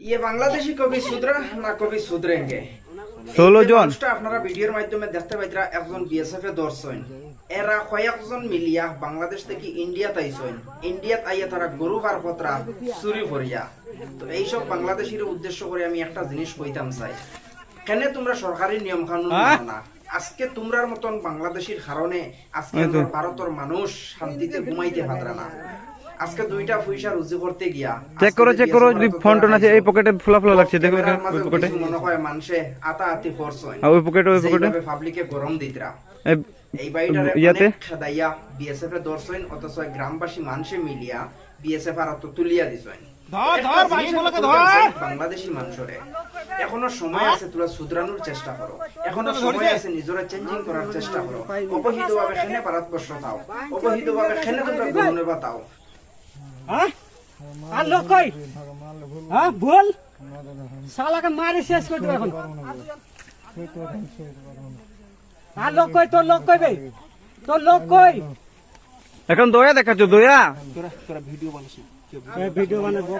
ये বাংলাদেশি কবি সুদ্রা না কবি সুদ্রেঙ্গে ষোলো জন। আপনারা ভিডিওর মাধ্যমে দেখতে পাইতরা একজন বিএসএফ এ দর্শন এরা কয়েকজন মিলিয়া বাংলাদেশ থেকে ইন্ডিয়াত আইসন ইন্ডিয়াত আইয়া তারা গরু পত্রা চুরি করিয়া তো এইসব বাংলাদেশির উদ্দেশ্য করে আমি একটা জিনিস কইতাম চাই কেন তোমরা সরকারি নিয়ম কানুন না আজকে তোমরার মতন বাংলাদেশির কারণে আজকে ভারতের মানুষ শান্তিতে ঘুমাইতে পারে না আজকে দুইটা পয়সা রুজি করতে গিয়া চেক করো চেক করো যদি ফোন টোন আছে এই পকেটে ফোলা ফোলা লাগছে দেখো এটা, ওই পকেটে মনে হয় মানুষে আতা আতি খরচ হয় আর ওই পকেটে ওই পকেটে পাবলিকে গরম দিতরা। এই বাড়িটারে ইয়াতে? খেদাইয়া বিএসএফ এর দর্শন অথচ গ্রামবাসী মানুষে মিলিয়া বিএসএফ আর অত তুলিয়া দিছেন। জিনিস আমি বলতে চাই বাংলাদেশী মানুষরে। এখনও সময় আছে তোরা শুধরানোর চেষ্টা করো। এখনও সময় আছে নিজরে চেঞ্জিং করার চেষ্টা করো। অবহিত ভাবে খেনে ভারতবর্ষ তাও। অবহিত ভাবে খেনে তোমরা গ্রহণে বাতাও हाँ আর লোক কই? হ্যাঁ বল শালাকে মারি শেষ করে দেবে এখন। আর লোক কই? তোর লোক কই বে? তোর লোক কই? এখন দয়া দেখাচ্ছ দয়া। ভিডিও বানাবো